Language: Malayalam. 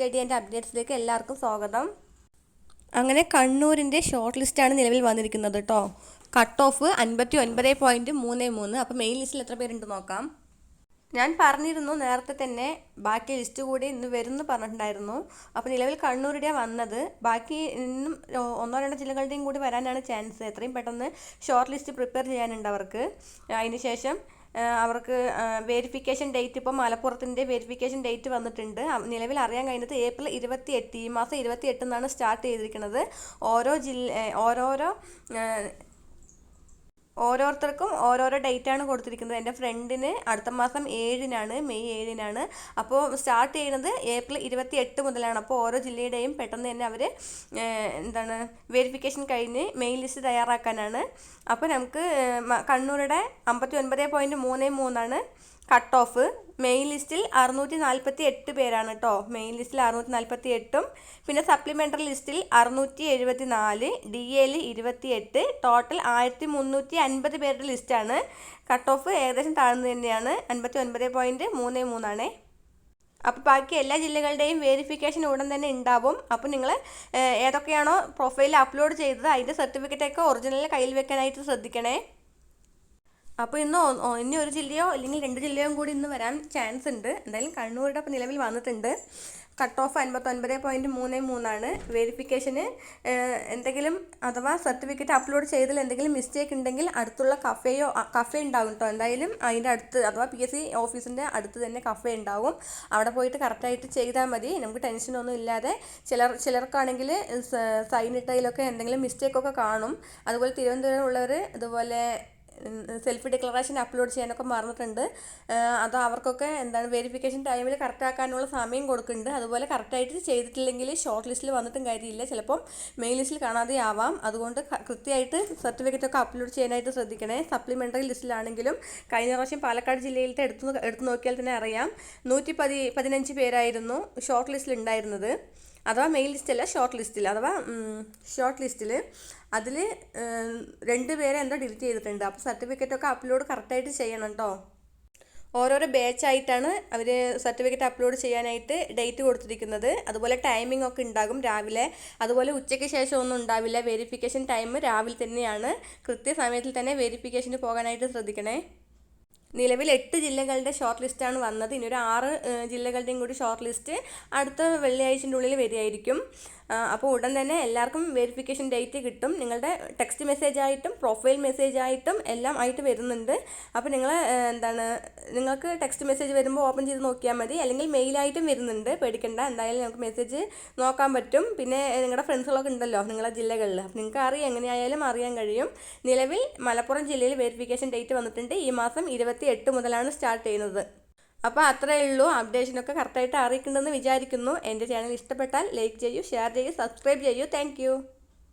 സ്റ്റഡി ആൻഡ് അപ്ഡേറ്റ്സിലേക്ക് എല്ലാവർക്കും സ്വാഗതം. അങ്ങനെ കണ്ണൂരിന്റെ ഷോർട്ട് ലിസ്റ്റാണ് നിലവിൽ വന്നിരിക്കുന്നത് കേട്ടോ കട്ട് ഓഫ് അൻപത്തി ഒൻപത് പോയിന്റ് മൂന്ന്. മൂന്ന് അപ്പോൾ മെയിൻ ലിസ്റ്റിൽ എത്ര പേരുണ്ട് നോക്കാം. ഞാൻ പറഞ്ഞിരുന്നു നേരത്തെ തന്നെ ബാക്കി ലിസ്റ്റ് കൂടി ഇന്ന് വരുമെന്ന് പറഞ്ഞിട്ടുണ്ടായിരുന്നു. അപ്പോൾ നിലവിൽ കണ്ണൂരുടെ വന്നത്. ബാക്കി ഇന്നും ഒന്നോ രണ്ടോ ജില്ലകളുടെയും കൂടി വരാനാണ് ചാൻസ് എത്രയും പെട്ടെന്ന് ഷോർട്ട് ലിസ്റ്റ് പ്രിപ്പയർ ചെയ്യാനുണ്ട് അവർക്ക്. അതിന് ശേഷം അവർക്ക് വെരിഫിക്കേഷൻ ഡേറ്റ് ഇപ്പോൾ മലപ്പുറത്തിന്റെ വെരിഫിക്കേഷൻ ഡേറ്റ് വന്നിട്ടുണ്ട്. നിലവിൽ അറിയാൻ കഴിഞ്ഞത് ഏപ്രിൽ ഇരുപത്തി എട്ട് ഈ മാസം ഇരുപത്തി എട്ടെന്നാണ് സ്റ്റാർട്ട് ചെയ്തിരിക്കുന്നത് ഓരോ ജില്ല ഓരോരോ ഓരോരുത്തർക്കും ഓരോരോ ആണ് കൊടുത്തിരിക്കുന്നത്. എന്റെ ഫ്രണ്ടിന് അടുത്ത മാസം ഏഴിനാണ് മെയ് ഏഴിനാണ്. അപ്പോൾ സ്റ്റാർട്ട് ചെയ്യുന്നത് ഏപ്രിൽ ഇരുപത്തി എട്ട് മുതലാണ്. അപ്പോൾ ഓരോ ജില്ലയുടെയും പെട്ടെന്ന് തന്നെ അവർ എന്താണ് വെരിഫിക്കേഷൻ കഴിഞ്ഞ് മെയിൽ ലിസ്റ്റ് തയ്യാറാക്കാനാണ്. അപ്പോൾ നമുക്ക് കണ്ണൂരുടെ അമ്പത്തി ഒൻപത് പോയിന്റ് മൂന്ന് മൂന്നാണ്. കട്ട് ഓഫ് മെയിൻ ലിസ്റ്റിൽ അറുന്നൂറ്റി നാൽപ്പത്തി എട്ട് പേരാണ് കേട്ടോ മെയിൻ ലിസ്റ്റിൽ അറുന്നൂറ്റി നാൽപ്പത്തി എട്ടും പിന്നെ സപ്ലിമെന്ററി ലിസ്റ്റിൽ അറുന്നൂറ്റി എഴുപത്തി നാല് ഡി എയിൽ ഇരുപത്തി എട്ട് ടോട്ടൽ ആയിരത്തി മുന്നൂറ്റി അൻപത് പേരുടെ ലിസ്റ്റാണ് കട്ട് ഓഫ് ഏകദേശം താഴ്ന്നു തന്നെയാണ്. അൻപത്തി ഒൻപത് പോയിന്റ് മൂന്ന് മൂന്നാണ് അപ്പോൾ ബാക്കി എല്ലാ ജില്ലകളുടെയും വേരിഫിക്കേഷൻ ഉടൻ തന്നെ ഉണ്ടാവും. അപ്പോൾ നിങ്ങൾ ഏതൊക്കെയാണോ പ്രൊഫൈൽ അപ്ലോഡ് ചെയ്തത് അതിന്റെ സർട്ടിഫിക്കറ്റൊക്കെ ഒറിജിനൽ കയ്യിൽ വെക്കാനായിട്ട് ശ്രദ്ധിക്കണേ. അപ്പോൾ ഇന്ന് ഇനി ഒരു ജില്ലയോ അല്ലെങ്കിൽ രണ്ട് ജില്ലയോ കൂടി ഇന്ന് വരാൻ ചാൻസ് ഉണ്ട്. എന്തായാലും കണ്ണൂരുടെ നിലവിൽ വന്നിട്ടുണ്ട്. കട്ട് ഓഫ് അൻപത്തൊൻപത് പോയിന്റ് മൂന്ന് മൂന്നാണ് വെരിഫിക്കേഷന് എന്തെങ്കിലും അഥവാ സർട്ടിഫിക്കറ്റ് അപ്ലോഡ് ചെയ്തതിൽ എന്തെങ്കിലും മിസ്റ്റേക്ക് ഉണ്ടെങ്കിൽ അടുത്തുള്ള കഫേയോ കഫേ ഉണ്ടാവും കേട്ടോ എന്തായാലും അതിന്റെ അടുത്ത് അഥവാ പി എസ് സി ഓഫീസിന്റെ അടുത്ത് തന്നെ കഫേ ഉണ്ടാവും. അവിടെ പോയിട്ട് കറക്റ്റായിട്ട് ചെയ്താൽ മതി. നമുക്ക് ടെൻഷനൊന്നും ഇല്ലാതെ. ചിലർ ചിലർക്കാണെങ്കിൽ സൈൻ ഇട്ടതിലൊക്കെ എന്തെങ്കിലും മിസ്റ്റേക്കൊക്കെ കാണും. അതുപോലെ തിരുവനന്തപുരം ഉള്ളവർ ഇതുപോലെ സെൽഫ് ഡിക്ലറേഷൻ അപ്ലോഡ് ചെയ്യാനൊക്കെ മറന്നിട്ടുണ്ട്. അത് അവർക്കൊക്കെ എന്താണ് വെരിഫിക്കേഷൻ ടൈമിൽ കറക്റ്റ് ആക്കാനുള്ള സമയം കൊടുക്കുന്നുണ്ട്. അതുപോലെ കറക്റ്റായിട്ട് ചെയ്തിട്ടില്ലെങ്കിൽ ഷോർട്ട് ലിസ്റ്റിൽ വന്നിട്ടും കാര്യമില്ല. ചിലപ്പം മെയിൻ ലിസ്റ്റിൽ കാണാതെ ആവാം. അതുകൊണ്ട് കൃത്യമായിട്ട് സർട്ടിഫിക്കറ്റ് ഒക്കെ അപ്ലോഡ് ചെയ്യാനായിട്ട് ശ്രദ്ധിക്കണേ. സപ്ലിമെന്ററി ലിസ്റ്റിലാണെങ്കിലും കഴിഞ്ഞ പ്രാവശ്യം പാലക്കാട് ജില്ലയിലത്തെ എടുത്ത് എടുത്ത് നോക്കിയാൽ തന്നെ അറിയാം. നൂറ്റി പതി പതിനഞ്ച് പേരായിരുന്നു ഷോർട്ട് ലിസ്റ്റിൽ ഉണ്ടായിരുന്നത്. അഥവാ മെയിൻ ലിസ്റ്റല്ല ഷോർട്ട് ലിസ്റ്റിൽ അഥവാ ഷോർട്ട് ലിസ്റ്റിൽ അതിൽ രണ്ട് പേരെ എന്തോ ഡിലീറ്റ് ചെയ്തിട്ടുണ്ട്. അപ്പോൾ സർട്ടിഫിക്കറ്റൊക്കെ അപ്ലോഡ് കറക്റ്റായിട്ട് ചെയ്യണം കേട്ടോ ഓരോരോ ബാച്ചായിട്ടാണ് അവർ സർട്ടിഫിക്കറ്റ് അപ്ലോഡ് ചെയ്യാനായിട്ട് ഡേറ്റ് കൊടുത്തിരിക്കുന്നത്. അതുപോലെ ടൈമിംഗ് ഒക്കെ ഉണ്ടാകും രാവിലെ. അതുപോലെ ഉച്ചയ്ക്ക് ശേഷം ഒന്നും ഉണ്ടാവില്ല. വെരിഫിക്കേഷൻ ടൈം രാവിലെ തന്നെയാണ്. കൃത്യസമയത്തിൽ തന്നെ വെരിഫിക്കേഷന് പോകാനായിട്ട് ശ്രദ്ധിക്കണേ. നിലവിൽ എട്ട് ജില്ലകളുടെ ഷോർട്ട് ലിസ്റ്റാണ് വന്നത്. ഇനി ഒരു ആറ് ജില്ലകളുടെയും കൂടി ഷോർട്ട് ലിസ്റ്റ് അടുത്ത വെള്ളിയാഴ്ചന്റെ ഉള്ളിൽ വരികയായിരിക്കും. അപ്പോൾ ഉടൻ തന്നെ എല്ലാവർക്കും വെരിഫിക്കേഷൻ ഡേറ്റ് കിട്ടും. നിങ്ങളുടെ ടെക്സ്റ്റ് മെസ്സേജ് ആയിട്ടും പ്രൊഫൈൽ മെസ്സേജ് ആയിട്ടും എല്ലാം ആയിട്ട് വരുന്നുണ്ട്. അപ്പോൾ നിങ്ങൾ എന്താണ് നിങ്ങൾക്ക് ടെക്സ്റ്റ് മെസ്സേജ് വരുമ്പോൾ ഓപ്പൺ ചെയ്ത് നോക്കിയാൽ മതി. അല്ലെങ്കിൽ മെയിലായിട്ടും വരുന്നുണ്ട്. പേടിക്കണ്ട. എന്തായാലും നമുക്ക് മെസ്സേജ് നോക്കാൻ പറ്റും. പിന്നെ നിങ്ങളുടെ ഫ്രണ്ട്സുകളൊക്കെ ഉണ്ടല്ലോ. നിങ്ങളുടെ ജില്ലകളിൽ അപ്പോൾ നിങ്ങൾക്ക് അറിയാം എങ്ങനെയായാലും അറിയാൻ കഴിയും. നിലവിൽ മലപ്പുറം ജില്ലയിൽ വെരിഫിക്കേഷൻ ഡേറ്റ് വന്നിട്ടുണ്ട്. ഈ മാസം ഇരുപത്തി എട്ട് മുതലാണ് സ്റ്റാർട്ട് ചെയ്യുന്നത്. അപ്പോൾ അത്രയേ ഉള്ളൂ. അപ്ഡേഷനൊക്കെ കറക്റ്റായിട്ട് അറിയിക്കുന്നുണ്ടെന്ന് വിചാരിക്കുന്നു. എന്റെ ചാനൽ ഇഷ്ടപ്പെട്ടാൽ ലൈക്ക് ചെയ്യൂ ഷെയർ ചെയ്യൂ സബ്സ്ക്രൈബ് ചെയ്യൂ. താങ്ക്